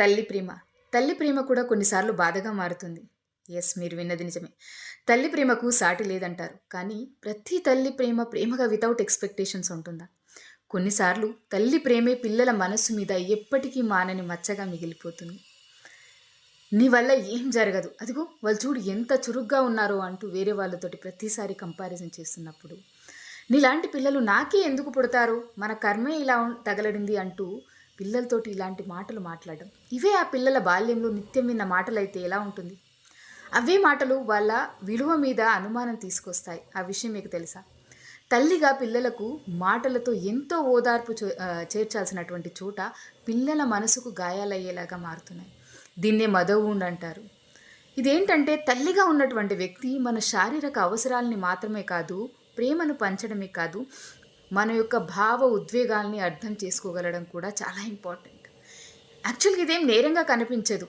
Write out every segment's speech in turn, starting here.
తల్లి ప్రేమ. తల్లి ప్రేమ కూడా కొన్నిసార్లు బాధగా మారుతుంది. ఎస్ మీరు విన్నది నిజమే. తల్లి ప్రేమకు సాటి లేదంటారు. కానీ ప్రతి తల్లి ప్రేమ ప్రేమగా వితౌట్ ఎక్స్పెక్టేషన్స్ ఉంటుందా? కొన్నిసార్లు తల్లి ప్రేమే పిల్లల మనస్సు మీద ఎప్పటికీ మానని మచ్చగా మిగిలిపోతుంది. నీ వల్ల ఏం జరగదు. అదిగో వాళ్ళు చూడు ఎంత చురుగ్గా ఉన్నారో అంటూ వేరే వాళ్ళతోటి ప్రతిసారి కంపారిజన్ చేస్తున్నప్పుడు. నీలాంటి పిల్లలు నాకే ఎందుకు పుడతారు? మన కర్మే ఇలా తగలడింది అంటూ పిల్లలతోటి ఇలాంటి మాటలు మాట్లాడడం. ఇవే ఆ పిల్లల బాల్యంలో నిత్యం విన్న మాటలైతే ఎలా ఉంటుంది? అవే మాటలు వాళ్ళ విలువ మీద అనుమానం తీసుకొస్తాయి. ఆ విషయం మీకు తెలుసా? తల్లిగా పిల్లలకు మాటలతో ఎంతో ఓదార్పు చే- చేర్చాల్సినటువంటి చోట పిల్లల మనసుకు గాయాలయ్యేలాగా మారుతున్నాయి. దీన్నే మదవుండ్ అంటారు. ఇదేంటంటే తల్లిగా ఉన్నటువంటి వ్యక్తి మన శారీరక అవసరాలని మాత్రమే కాదు ప్రేమను పంచడమే కాదు మన యొక్క భావ ఉద్వేగాల్ని అర్థం చేసుకోగలడం కూడా చాలా ఇంపార్టెంట్ యాక్చువల్గా ఇదేం నేరంగా కనిపించదు.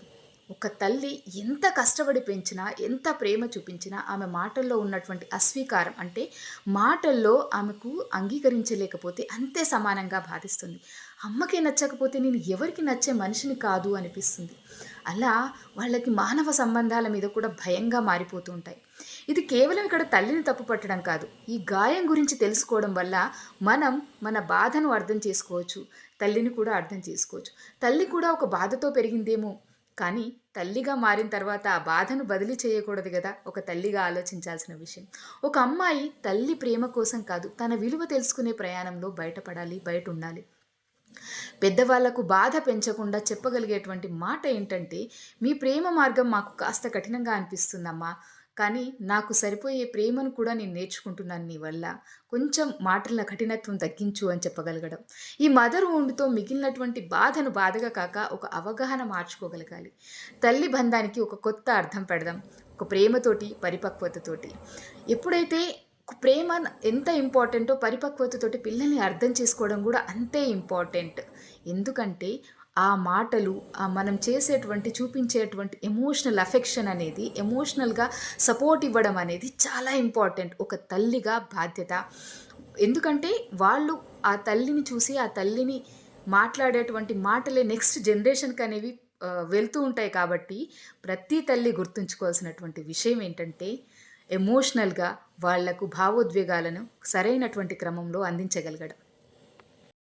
ఒక తల్లి ఎంత కష్టపడి పెంచినా ఎంత ప్రేమ చూపించినా ఆమె మాటల్లో ఉన్నటువంటి అస్వీకారం అంటే మాటల్లో ఆమెకు అంగీకరించలేకపోతే అంతే సమానంగా బాధిస్తుంది. అమ్మకే నచ్చకపోతే నేను ఎవరికి నచ్చే మనిషిని కాదు అనిపిస్తుంది. అలా వాళ్ళకి మానవ సంబంధాల మీద కూడా భయంగా మారిపోతూ ఉంటాయి. ఇది కేవలం ఇక్కడ తల్లిని తప్పు పట్టడం కాదు. ఈ గాయం గురించి తెలుసుకోవడం వల్ల మనం మన బాధను అర్థం చేసుకోవచ్చు. తల్లిని కూడా అర్థం చేసుకోవచ్చు. తల్లి కూడా ఒక బాధతో పెరిగిందేమో? కానీ తల్లిగా మారిన తర్వాత ఆ బాధను బదిలీ చేయకూడదు కదా ఒక తల్లిగా ఆలోచించాల్సిన విషయం. ఒక అమ్మాయి తల్లి ప్రేమ కోసం కాదు తన విలువ తెలుసుకునే ప్రయాణంలో బయటపడాలి బయట ఉండాలి పెద్దవాళ్ళకు బాధ పెంచకుండా చెప్పగలిగేటువంటి మాట ఏంటంటే మీ ప్రేమ మార్గం మాకు కాస్త కఠినంగా అనిపిస్తుందమ్మా కానీ నాకు సరిపోయే ప్రేమను కూడా నేను నేర్చుకుంటున్నాను నీ వల్ల. కొంచెం మాటల కఠినత్వం తగ్గించు అని చెప్పగలగడం. ఈ మదర్ woundతో మిగిలినటువంటి బాధను బాధగా కాక ఒక అవగాహన మార్చుకోగలగాలి. తల్లి బంధానికి ఒక కొత్త అర్థం పెడదాం. ఒక ప్రేమతోటి పరిపక్వతతోటి. ఎప్పుడైతే ప్రేమ ఎంత ఇంపార్టెంటో పరిపక్వతతోటి పిల్లల్ని అర్థం చేసుకోవడం కూడా అంతే ఇంపార్టెంట్. ఎందుకంటే ఆ మాటలు మనం చేసేటువంటి చూపించేటువంటి ఎమోషనల్ అఫెక్షన్ అనేది ఎమోషనల్గా సపోర్ట్ ఇవ్వడం అనేది చాలా ఇంపార్టెంట్ ఒక తల్లిగా బాధ్యత. ఎందుకంటే వాళ్ళు ఆ తల్లిని చూసి ఆ తల్లిని మాట్లాడేటువంటి మాటలే నెక్స్ట్ జనరేషన్కి అనేవి వెళ్తూ ఉంటాయి కాబట్టి ప్రతి తల్లి గుర్తుంచుకోవాల్సినటువంటి విషయం ఏంటంటే ఎమోషనల్గా వాళ్ళకు భావోద్వేగాలను సరైనటువంటి క్రమంలో అందించగలగడం.